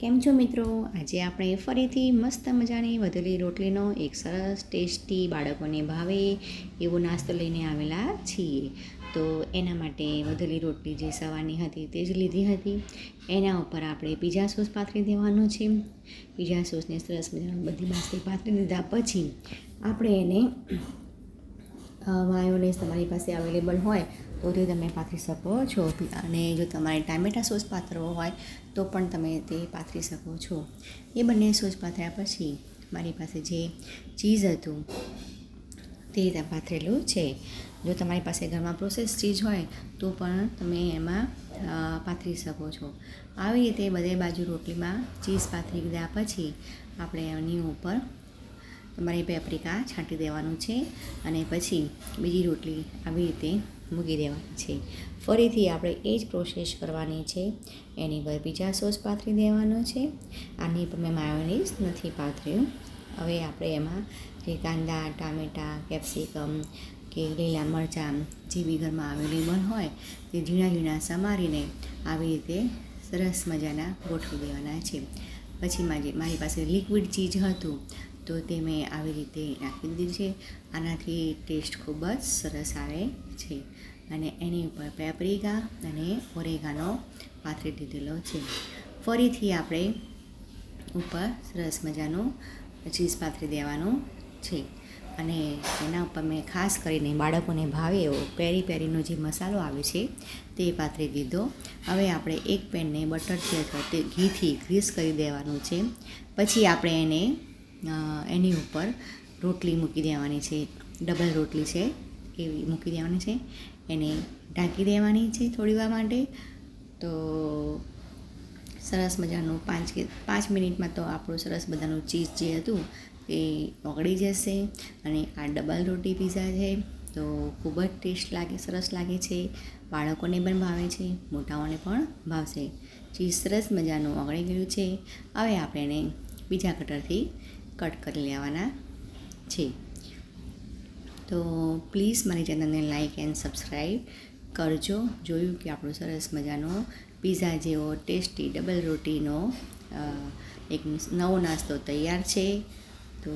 કેમ છો મિત્રો? આજે આપણે ફરીથી મસ્ત મજાની વધેલી રોટલીનો એક સરસ ટેસ્ટી બાળકોને ભાવે એવો નાસ્તો લઈને આવેલા છીએ. તો એના માટે વધેલી રોટલી જે સવારની હતી તે જ લીધી હતી. એના ઉપર આપણે પીઝા સોસ પાથરી દેવાનો છે. પીઝા સોસને સરસ મજાનું બધી બાસ્તી પાથરી દીધા પછી આપણે એને માયોનેઝ તમારી પાસે અવેલેબલ હોય તો તે તમે પાથરી શકો છો. અને જો તમારે ટામેટા સોસ પાથરવો હોય, તો પણ તમે તે પાથરી શકો છો. એ બંને સોસ પાથર્યા પછી, મારી પાસે જે ચીઝ હતું, તે રીતે પાથરેલું છે. જો તમારી પાસે ઘરમાં પ્રોસેસ ચીઝ હોય, તો પણ તમે એમાં પાથરી શકો છો. આવી રીતે બધે બાજુ રોટલીમાં ચીઝ પાથરી દીધા પછી, આપણે એની ઉપર તમારે પેપ્રિકા છાંટી દેવાનું છે અને પછી બીજી રોટલી આવી રીતે મૂકી દેવાની છે. ફરીથી આપણે એ જ પ્રોસેસ કરવાની છે. એની પર બીજા સોસ પાથરી દેવાનો છે. આની પર મેં માયોનીઝ નથી પાથર્યું. હવે આપણે એમાં જે કાંદા, ટામેટાં કેપ્સિકમ કે લીલા મરચાં જે બી ઘરમાં અવેલેબલ હોય તે ઝીણા ઝીણા સમારીને આવી રીતે સરસ મજાના ગોઠવી દેવાના છે. પછી મારી મારી પાસે લિક્વિડ ચીજ હતું. તો તે મેં આવી રીતે નાખી દીધી છે. આનાથી ટેસ્ટ ખૂબ જ સરસ આવે છે. અને એની ઉપર પેપરિકા અને ઓરેગાનો પાથરી દીધેલો છે. ફરીથી આપણે ઉપર સરસ મજાનું ચીઝ પાથરી દેવાનું છે. અને એના ઉપર મેં ખાસ કરીને બાળકોને ભાવે એવો પેરી પેરીનો જે મસાલો આવે છે તે પાથરી દીધો. હવે આપણે એક પેનને બટરથી અથવા તે ઘીથી ગ્રીસ કરી દેવાનું છે. પછી આપણે એને એની ઉપર રોટલી મૂકી દેવાની છે. ડબલ રોટલી છે. એવી મૂકી દેવાની છે. એને ઢાંકી દેવાની છે થોડી વાર માટે. તો સરસ મજાનું પાંચ કે, પાંચ મિનિટમાં તો આપણું સરસ બધાનું ચીઝ જે હતું એ ઓગળી જશે અને આ ડબલ રોટી પીઝા છે. તો ખૂબ જ ટેસ્ટ લાગે, સરસ લાગે છે. બાળકોને પણ ભાવે છે, મોટાઓને પણ ભાવશે. ચીઝ સરસ મજાનું ઓગળી ગયું છે. હવે આપણે એને બીજા કટરથી કટ કરી લેવાના છે. તો પ્લીઝ મારી ચેનલને લાઇક એન્ડ સબસ્ક્રાઈબ કરજો. જોયું કે આપણો સરસ મજાનો પીઝા જેવો ટેસ્ટી ડબલ રોટીનો એક નવો નાસ્તો તૈયાર છે. તો